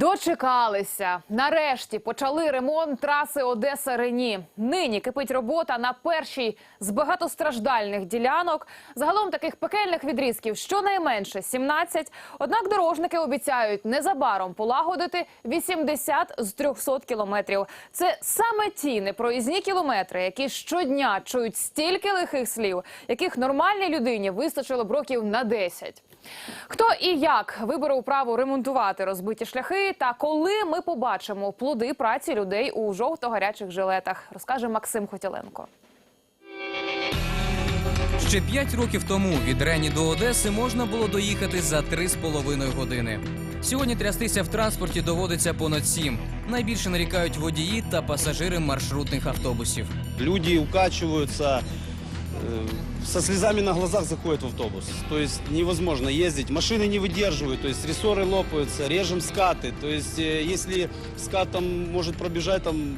Дочекалися. Нарешті почали ремонт траси Одеса Рені. Нині кипить робота на першій з багатостраждальних ділянок. Загалом таких пекельних відрізків щонайменше 17. Однак дорожники обіцяють незабаром полагодити 80 з 300 кілометрів. Це саме ті непроїзні кілометри, які щодня чують стільки лихих слів, яких нормальній людині вистачило б років на 10. Хто і як вибере право ремонтувати розбиті шляхи, та коли ми побачимо плоди праці людей у жовто-гарячих жилетах, розкаже Максим Хотіленко. Ще п'ять років тому від Рені до Одеси можна було доїхати за три з половиною години. Сьогодні трястися в транспорті доводиться понад сім. Найбільше нарікають водії та пасажири маршрутних автобусів. Люди укачиваются, э, со слезами на глазах заходят в автобус. То есть невозможно ездить. Машины не выдерживают, то есть рессоры лопаются, режем скаты. То есть э, если скат там может пробежать там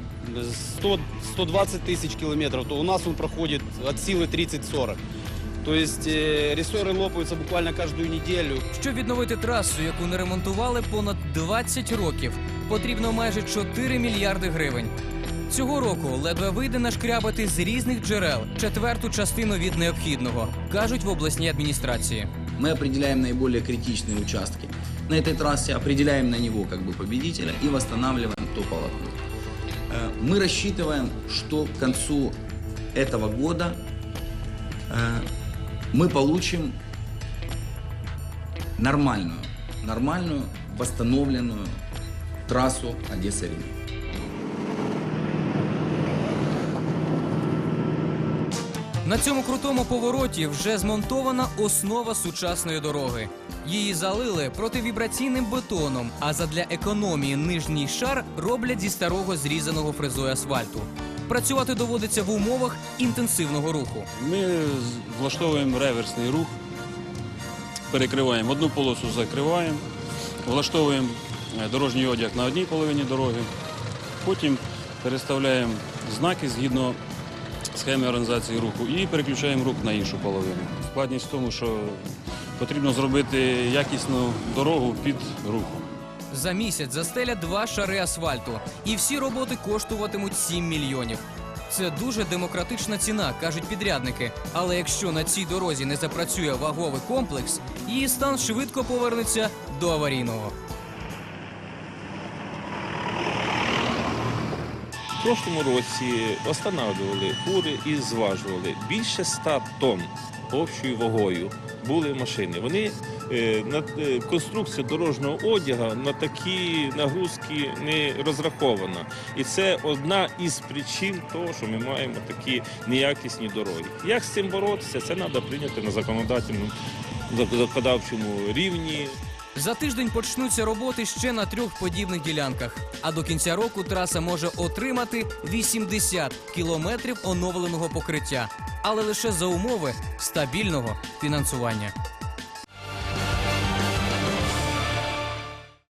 100, 120 тысяч километров, то у нас он проходит от силы 30-40. То есть э, рессоры лопаются буквально каждую неделю. Щоб відновити трасу, яку не ремонтували понад 20 років, потрібно майже 4 мільярди гривень. Цього року ледве вийде нашкрябати з різних джерел четверту частину від необхідного, кажуть в обласній адміністрації. Мы определяем наиболее критичные участки. На этой трассе определяем на него как бы победителя и восстанавливаем то полотно. Э, Мы рассчитываем, что к концу этого года э, мы получим нормальную, нормальную восстановленную трассу Одесса-Рим. На цьому крутому повороті вже змонтована основа сучасної дороги. Її залили противібраційним бетоном, а задля економії нижній шар роблять зі старого зрізаного фрезою асфальту. Працювати доводиться в умовах інтенсивного руху. Ми влаштовуємо реверсний рух, перекриваємо одну полосу, закриваємо, влаштовуємо е, дорожній одяг на одній половині дороги, потім переставляємо знаки згідно схеми організації руху і переключаємо рух на іншу половину. Складність в тому, що потрібно зробити якісну дорогу під рухом. За місяць застеля два шари асфальту, і всі роботи коштуватимуть 7 мільйонів. Це дуже демократична ціна, кажуть підрядники. Але якщо на цій дорозі не запрацює ваговий комплекс, її стан швидко повернеться до аварійного. Прошлому році встановлювали фури і зважували більше 100 тонн общою вагою були машини. Вони е, на е, конструкція дорожнього одягу на такі нагрузки не розрахована. І це одна із причин того, що ми маємо такі неякісні дороги. Як з цим боротися? Це треба прийняти на законодавчому рівні. За тиждень почнуться роботи ще на трьох подібних ділянках. А до кінця року траса може отримати 80 кілометрів оновленого покриття, але лише за умови стабільного фінансування.